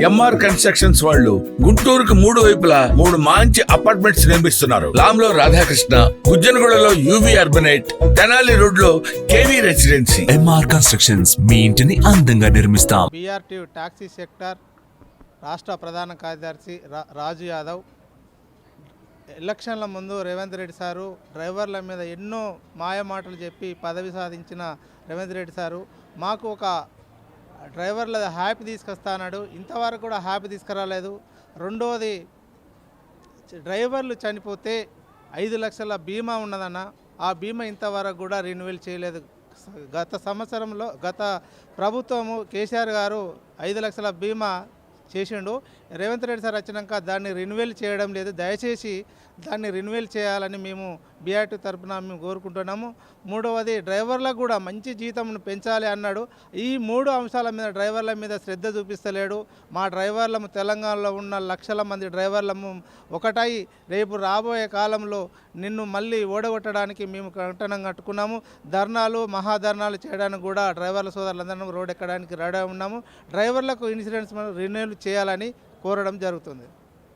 MR constructions వాళ్ళు గుంటూరుకు మూడు వైపులా మూడు మంచి అపార్ట్మెంట్స్ నిర్మిస్తున్నారు. లాంలో రాధాకృష్ణ గుజ్జనగూడలో యూవి అర్బనైట్ తెనాలి రోడ్లో కేవీ రెసిడెన్సీ ఎంఆర్ కన్స్ట్రక్షన్స్ మీ ఇంటిని అందంగా నిర్మిస్తాం. బీఆర్టీ టాక్సీ సెక్టార్ రాష్ట్ర ప్రధాన కార్యదర్శి రా- రాజు యాదవ్. ఎలక్షన్ల ముందు రేవంత్ రెడ్డి సారు డ్రైవర్ల మీద ఎన్నో మాయ మాటలు చెప్పి పదవి సాధించిన రేవంత్ రెడ్డి సారు. మాకు ఒక డ్రైవర్ల హ్యాపీ తీసుకొస్తానాడు ఇంతవరకు కూడా హ్యాపీ తీసుకురాలేదు. రెండవది డ్రైవర్లు చనిపోతే ఐదు లక్షల బీమా ఉన్నదన్న. ఆ బీమా ఇంతవరకు కూడా రెన్యువల్ చేయలేదు. గత సంవత్సరంలో గత ప్రభుత్వము కేసీఆర్ గారు ఐదు లక్షల బీమా చేసిండు. రేవంత్ రెడ్డి సార్ వచ్చినాక దాన్ని రెన్యువల్ చేయడం లేదు. దయచేసి దాన్ని రెన్యువల్ చేయాలని మేము బీఆర్టీ తరపున మేము కోరుకుంటున్నాము. మూడవది డ్రైవర్లకు కూడా మంచి జీతం పెంచాలి అన్నాడు. ఈ మూడు అంశాల మీద డ్రైవర్ల మీద శ్రద్ధ చూపిస్తలేడు. మా డ్రైవర్లము తెలంగాణలో ఉన్న లక్షల మంది డ్రైవర్లము ఒకటై రేపు రాబోయే కాలంలో నిన్ను మళ్ళీ ఓడగొట్టడానికి మేము కంటనం కట్టుకున్నాము. ధర్నాలు మహాధర్నాలు చేయడానికి కూడా డ్రైవర్ల సోదరులందరం రోడ్ ఎక్కడానికి రెడీ ఉన్నాము. డ్రైవర్లకు ఇన్సూరెన్స్ రెన్యూల్ చేయాలని కోరడం జరుగుతుంది.